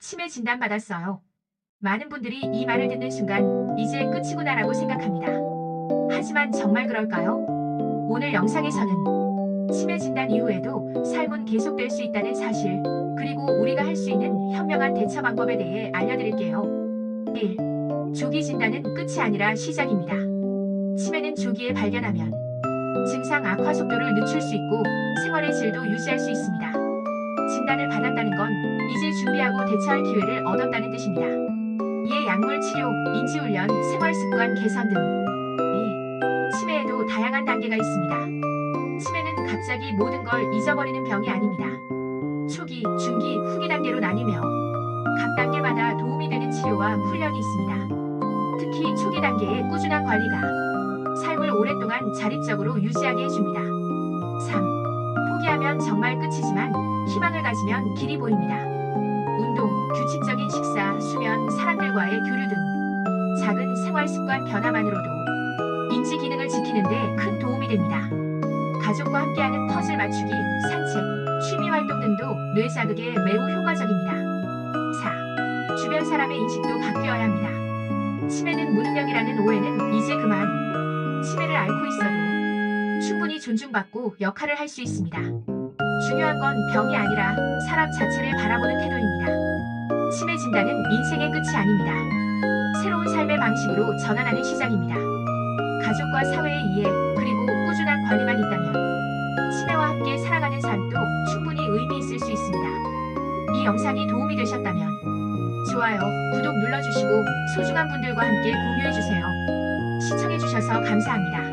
치매 진단 받았어요. 많은 분들이 이 말을 듣는 순간 이제 끝이구나라고 생각합니다. 하지만 정말 그럴까요? 오늘 영상에서는 치매 진단 이후에도 삶은 계속될 수 있다는 사실, 그리고 우리가 할 수 있는 현명한 대처 방법에 대해 알려드릴게요. 1. 조기 진단은 끝이 아니라 시작입니다. 치매는 조기에 발견하면 증상 악화 속도를 늦출 수 있고 생활의 질도 유지할 수 있습니다. 진단을 받았다는 건 이제 준비하고 대처할 기회를 얻었다는 뜻입니다. 이에 약물 치료, 인지훈련, 생활습관 개선 등 2. 치매에도 다양한 단계가 있습니다. 치매는 갑자기 모든 걸 잊어버리는 병이 아닙니다. 초기, 중기, 후기 단계로 나뉘며 각 단계마다 도움이 되는 치료와 훈련이 있습니다. 특히 초기 단계의 꾸준한 관리가 삶을 오랫동안 자립적으로 유지하게 해줍니다. 3. 포기하면 정말 끝이지만 희망을 가지면 길이 보입니다. 운동, 규칙적인 식사, 수면, 사람들과의 교류 등 작은 생활 습관 변화만으로도 인지 기능을 지키는데 큰 도움이 됩니다. 가족과 함께하는 퍼즐 맞추기, 산책, 취미 활동 등도 뇌 자극에 매우 효과적입니다. 4. 주변 사람의 인식도 바뀌어야 합니다. 치매는 무능력이라는 오해는 이제 그만. 치매를 앓고 있어도 충분히 존중받고 역할을 할 수 있습니다. 중요한 건 병이 아니라 사람 자체를 바라보는 태도입니다. 치매 진단은 인생의 끝이 아닙니다. 새로운 삶의 방식으로 전환하는 시작입니다. 가족과 사회의 이해 그리고 꾸준한 관리만 있다면 치매와 함께 살아가는 삶도 충분히 의미 있을 수 있습니다. 이 영상이 도움이 되셨다면 좋아요, 구독 눌러주시고 소중한 분들과 함께 공유해주세요. 시청해주셔서 감사합니다.